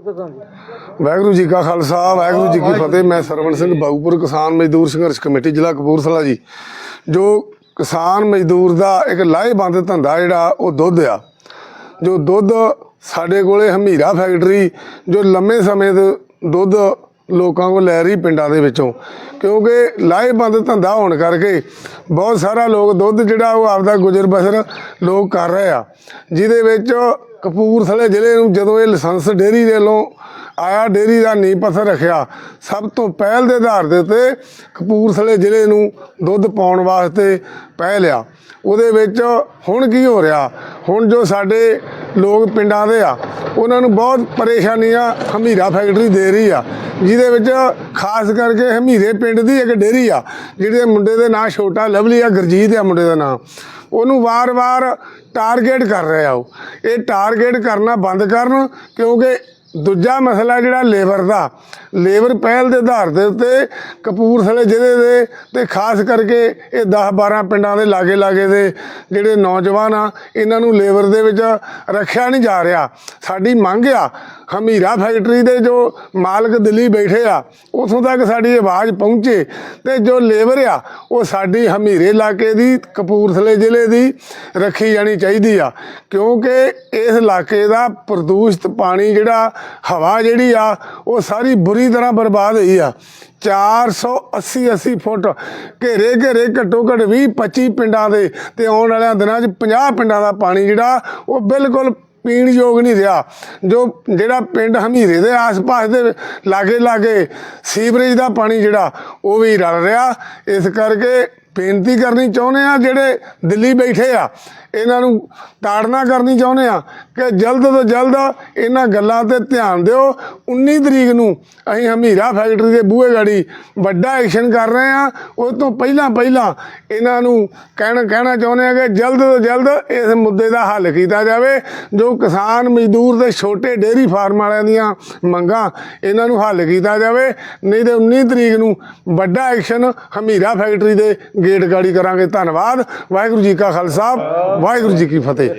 ਵਾਹਿਗੁਰੂ ਜੀ ਕਾ ਖਾਲਸਾ ਵਾਹਿਗੁਰੂ ਜੀ ਕੀ ਫਤਿਹ। ਮੈਂ ਸਰਵਣ ਸਿੰਘ ਬਾਗੂਪੁਰ ਕਿਸਾਨ ਮਜ਼ਦੂਰ ਸੰਘਰਸ਼ ਕਮੇਟੀ ਜ਼ਿਲ੍ਹਾ ਕਪੂਰਥਲਾ ਜੀ। ਜੋ ਕਿਸਾਨ ਮਜ਼ਦੂਰ ਦਾ ਇੱਕ ਲਾਹੇਬੰਦ ਧੰਦਾ ਜਿਹੜਾ ਉਹ ਦੁੱਧ ਆ। ਜੋ ਦੁੱਧ ਸਾਡੇ ਕੋਲੇ ਹਮੀਰਾ ਫੈਕਟਰੀ ਜੋ ਲੰਮੇ ਸਮੇਂ ਤੋਂ ਦੁੱਧ ਲੋਕਾਂ ਕੋਲ ਲੈ ਰਹੀ ਪਿੰਡਾਂ ਦੇ ਵਿੱਚੋਂ। ਕਿਉਂਕਿ ਲਾਹੇਬੰਦ ਧੰਦਾ ਹੋਣ ਕਰਕੇ ਬਹੁਤ ਸਾਰਾ ਲੋਕ ਦੁੱਧ ਜਿਹੜਾ ਉਹ ਆਪਦਾ ਗੁਜ਼ਰ ਬਸਰ ਲੋਕ ਕਰ ਰਹੇ ਆ। ਜਿਹਦੇ ਵਿੱਚ ਕਪੂਰਥਲੇ ਜ਼ਿਲ੍ਹੇ ਨੂੰ ਜਦੋਂ ਇਹ ਲਾਇਸੈਂਸ ਡੇਅਰੀ ਦੇ ਵੱਲੋਂ ਆਇਆ, ਡੇਅਰੀ ਦਾ ਨੀਂਹ ਪੱਥਰ ਰੱਖਿਆ, ਸਭ ਤੋਂ ਪਹਿਲ ਦੇ ਆਧਾਰ ਦੇ ਉੱਤੇ ਕਪੂਰਥਲੇ ਜ਼ਿਲ੍ਹੇ ਨੂੰ ਦੁੱਧ ਪਾਉਣ ਵਾਸਤੇ ਪਹਿਲ ਆ। ਉਹਦੇ ਵਿੱਚ ਹੁਣ ਕੀ ਹੋ ਰਿਹਾ? ਹੁਣ ਜੋ ਸਾਡੇ ਲੋਕ ਪਿੰਡਾਂ ਦੇ ਆ, ਉਹਨਾਂ ਨੂੰ ਬਹੁਤ ਪਰੇਸ਼ਾਨੀ ਆ ਹਮੀਰਾ ਫੈਕਟਰੀ ਦੇ ਰਹੀ ਆ, ਜਿਹਦੇ ਵਿੱਚ ਖਾਸ ਕਰਕੇ ਹਮੀਰੇ ਪਿੰਡ ਦੀ ਇੱਕ ਡੇਅਰੀ ਆ, ਜਿਹਦੇ ਮੁੰਡੇ ਦੇ ਨਾਂ ਛੋਟਾ ਲਵਲੀ ਆ, ਗੁਰਜੀਤ ਆ ਮੁੰਡੇ ਦਾ ਨਾਂ। ਉਹਨੂੰ ਵਾਰ-ਵਾਰ ਟਾਰਗੇਟ ਕਰ ਰਿਹਾ ਉਹ। ਇਹ ਟਾਰਗੇਟ ਕਰਨਾ ਬੰਦ ਕਰਨ ਕਿਉਂਕਿ ਦੂਜਾ ਮਸਲਾ ਜਿਹੜਾ ਲੇਬਰ ਦਾ, ਲੇਬਰ ਪਹਿਲ ਦੇ ਆਧਾਰ ਦੇ ਉੱਤੇ ਕਪੂਰਥਲੇ ਜ਼ਿਲ੍ਹੇ ਦੇ ਤੇ ਖਾਸ ਕਰਕੇ ਇਹ 10 12 ਪਿੰਡਾਂ ਦੇ ਲਾਗੇ ਲਾਗੇ ਦੇ ਜਿਹੜੇ ਨੌਜਵਾਨ ਆ, ਇਹਨਾਂ ਨੂੰ ਲੇਬਰ ਦੇ ਵਿੱਚ ਰੱਖਿਆ ਨਹੀਂ ਜਾ ਰਿਹਾ। ਸਾਡੀ ਮੰਗ ਆ, ਹਮੀਰਾ ਫੈਕਟਰੀ ਦੇ ਜੋ ਮਾਲਕ ਦਿੱਲੀ ਬੈਠੇ ਆ, ਉਥੋਂ ਤੱਕ ਸਾਡੀ ਆਵਾਜ਼ ਪਹੁੰਚੇ ਤੇ ਜੋ ਲੇਬਰ ਆ, ਉਹ ਸਾਡੀ ਹਮੀਰੇ ਇਲਾਕੇ ਦੀ, ਕਪੂਰਥਲੇ ਜ਼ਿਲ੍ਹੇ ਦੀ ਰੱਖੀ ਜਾਣੀ ਚਾਹੀਦੀ ਆ। ਕਿਉਂਕਿ ਇਸ ਇਲਾਕੇ ਦਾ ਪ੍ਰਦੂਸ਼ਿਤ ਪਾਣੀ ਜਿਹੜਾ ਹਵਾ ਜਿਹੜੀ ਆ, ਉਹ ਸਾਰੀ ਬੁਰੀ ਤਰ੍ਹਾਂ ਬਰਬਾਦ ਹੋਈ ਆ। 480 80 ਫੁੱਟ, ਘੇਰੇ ਘੇਰੇ ਘੱਟੋ ਘੱਟ 20 25 ਪਿੰਡਾਂ ਦੇ ਤੇ ਆਉਣ ਵਾਲਿਆਂ ਦਿਨਾਂ 'ਚ 50 ਪਿੰਡਾਂ ਦਾ ਪਾਣੀ ਜਿਹੜਾ, ਉਹ ਬਿਲਕੁਲ ਪੀਣ ਯੋਗ ਨਹੀਂ ਰਿਹਾ। ਜੋ ਜਿਹੜਾ ਪਿੰਡ ਹਮੀਰੇ ਦੇ ਆਸ-ਪਾਸ ਦੇ ਲਾਗੇ ਲਾਗੇ ਸੀਵਰੇਜ ਦਾ ਪਾਣੀ ਜਿਹੜਾ, ਉਹ ਵੀ ਰਲ ਰਿਹਾ। ਇਸ ਕਰਕੇ ਬੇਨਤੀ ਕਰਨੀ ਚਾਹੁੰਦੇ ਆ ਜਿਹੜੇ ਦਿੱਲੀ ਬੈਠੇ ਆ, ਇਹਨਾਂ ਨੂੰ ਤਾੜਨਾ ਕਰਨੀ ਚਾਹੁੰਦੇ ਆ ਕਿ ਜਲਦ ਤੋਂ ਜਲਦ ਇਹਨਾਂ ਗੱਲਾਂ ਤੇ ਧਿਆਨ ਦਿਓ। 19 ਤਰੀਕ ਨੂੰ ਅਸੀਂ ਹਮੀਰਾ ਫੈਕਟਰੀ ਦੇ ਬੂਹੇ ਗਾੜੀ ਵੱਡਾ ਐਕਸ਼ਨ ਕਰ ਰਹੇ ਆ। ਉਹ ਤੋਂ ਪਹਿਲਾਂ ਪਹਿਲਾਂ ਇਹਨਾਂ ਨੂੰ ਕਹਿਣਾ ਕਹਿਣਾ ਚਾਹੁੰਦੇ ਆ ਕਿ ਜਲਦ ਤੋਂ ਜਲਦ ਇਸ ਮੁੱਦੇ ਦਾ ਹੱਲ ਕੀਤਾ ਜਾਵੇ, ਜੋ ਕਿਸਾਨ ਮਜ਼ਦੂਰ ਤੇ ਛੋਟੇ ਡੇਅਰੀ ਫਾਰਮ ਵਾਲਿਆਂ ਦੀਆਂ ਮੰਗਾਂ ਇਹਨਾਂ ਨੂੰ ਹੱਲ ਕੀਤਾ ਜਾਵੇ। ਨਹੀਂ ਤੇ 19 ਤਰੀਕ ਨੂੰ ਵੱਡਾ ਐਕਸ਼ਨ ਹਮੀਰਾ ਫੈਕਟਰੀ ਦੇ ਗੇਟ ਗਾੜੀ ਕਰਾਂਗੇ। ਧੰਨਵਾਦ। ਵਾਹਿਗੁਰੂ ਜੀ ਕਾ ਖਾਲਸਾ। ਵਾਹਿਗੁਰੂ ਜੀ ਕੀ ਫਤਿਹ।